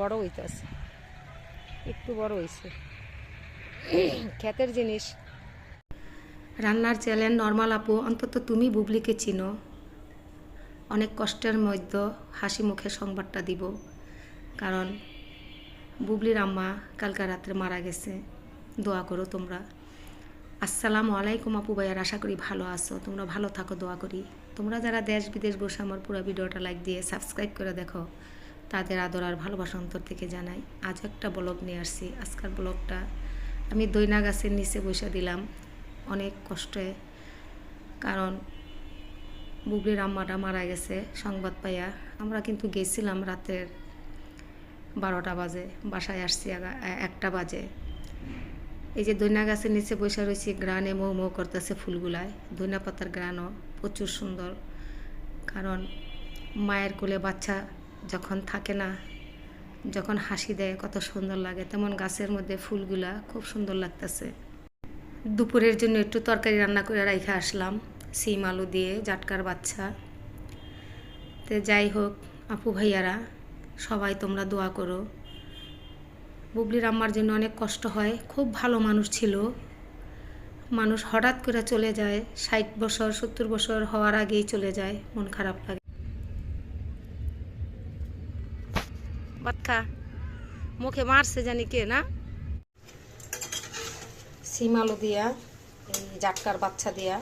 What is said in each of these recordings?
বড় হইতেছে। একটু বড় হইছে। ক্ষেতের জিনিস। রান্নার চ্যালেঞ্জ, নর্মাল আপু, অন্তত তুমি বুবলিকে চিনো। অনেক কষ্টের মধ্যে হাসি মুখে সংবাদটা দিব। কারণ বুবলির আম্মা কালকা রাত্রে মারা গেছে। দোয়া করো তোমরা। আসসালামু আলাইকুম আপু ভাইয়ার, আশা করি ভালো আছো। তোমরা ভালো থাকো, দোয়া করি। তোমরা যারা দেশ বিদেশ বসে আমার পুরো ভিডিওটা লাইক দিয়ে সাবস্ক্রাইব করে দেখো। তাদের আদর আর ভালোবাসা অন্তর থেকে জানাই। আজ একটা ব্লগ নিয়ে আসছি। আজকের ব্লগটা আমি দৈনা গাছের নিচে বসে দিলাম অনেক কষ্টে। কারণ বুবলির আম্মাটা মারা গেছে সংবাদ পাইয়া। আমরা কিন্তু গেছিলাম রাতের বারোটা বাজে, বাসায় আসছি একটা বাজে। এই যে দৈনা গাছের নিচে বসে রয়েছি গ্রানে মৌ মৌ করতেছে ফুলগুলায়। দৈনা পাতার গ্রানও প্রচুর সুন্দর। কারণ মায়ের কোলে বাচ্চা যখন থাকে না, যখন হাসি দেয়, কত সুন্দর লাগে। তেমন গাছের মধ্যে ফুলগুলা খুব সুন্দর লাগতেছে। দুপুরের জন্য একটু তরকারি রান্না করে রাইখে আসলাম। সিম আলু দিয়ে, জাটকার বাচ্চা। তো যাই হোক, আপু ভাইয়ারা, সবাই তোমরা দোয়া করো। বুবলির আম্মার জন্য অনেক কষ্ট হয়। খুব ভালো মানুষ ছিল। মানুষ হঠাৎ করে চলে যায়, ষাট বছর, সত্তর বছর হওয়ার আগেই চলে যায়, মন খারাপ লাগে। বাচ্চা মুখে মারছে জানি কে, না? সিম আলু দিয়া, এই জাটকার বাচ্চা দিয়া।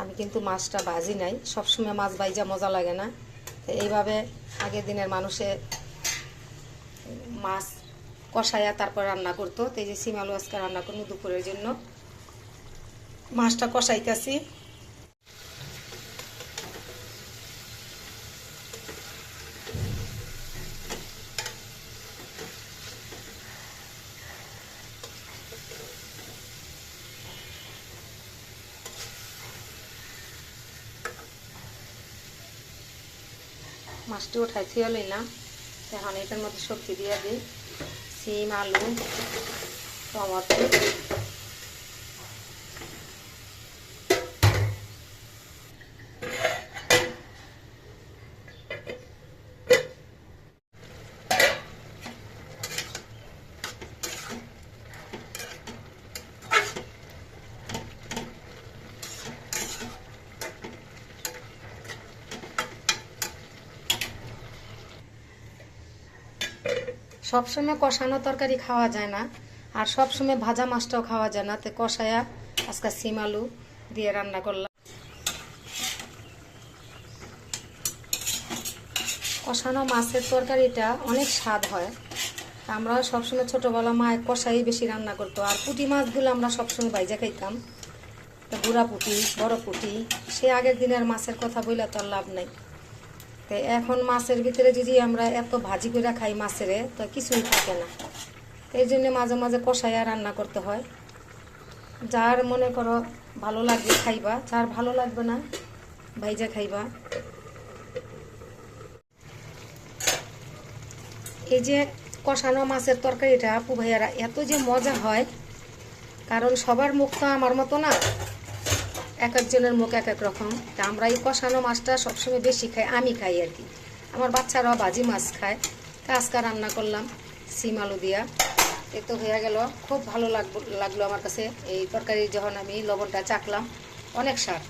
আমি কিন্তু মাছটা ভাজি নাই, সবসময় মাছ ভাইজা মজা লাগে না। এইভাবে আগের দিনের মানুষে মাছ কষায়া তারপর রান্না করতো। তো এই যে সিম আলু আজকে রান্না করব দুপুরের জন্য। মাছটা কষাইতেছি। মাছটি উঠাই থুয়ে লইলাম এখন এটার মধ্যে সবজি দিয়ে দিই। সিম আলু টমাটো। সবসময় কষানো তরকারি খাওয়া যায় না, আর সবসময় ভাজা মাছটাও খাওয়া যায় না। তো কষায়া আজকে সিম আলু দিয়ে রান্না করলাম। কষানো মাছের তরকারিটা অনেক স্বাদ হয়। আমরা সবসময় ছোটোবেলা মায়ের কষাই বেশি রান্না করতো, আর পুঁটি মাছগুলো আমরা সবসময় বাইজা খাইতাম। গুড়া পুঁটি, বড় পুঁটি, সে আগের দিনের মাছের কথা বইলে তো লাভ নাই। তো এখন মাছের ভিতরে যদি আমরা এত ভাজি করে খাই মাছেরে, তো কিছুই থাকে না। এই জন্য মাঝে মাঝে কষাইয়া রান্না করতে হয়। যার মনে করো ভালো লাগবে খাইবা, যার ভালো লাগবে না ভাইজা খাইবা। এই যে কষানো মাছের তরকারিটা, আপু ভাইয়ারা, এত যে মজা হয়। কারণ সবার মুখ তো আমার মতো না। এক একজনের মুখ এক এক রকম। তা আমরা এই কষানো মাছটা সবসময় বেশি খাই, আমি খাই আর কি। আমার বাচ্চারাও বাজি মাছ খায়। তা আজকে রান্না করলাম সিম আলু দিয়া। এ তো হয়ে গেল। খুব ভালো লাগল লাগল আমার কাছে। এই তরকারি যখন আমি লবণটা চাকলাম অনেক স্বাদ।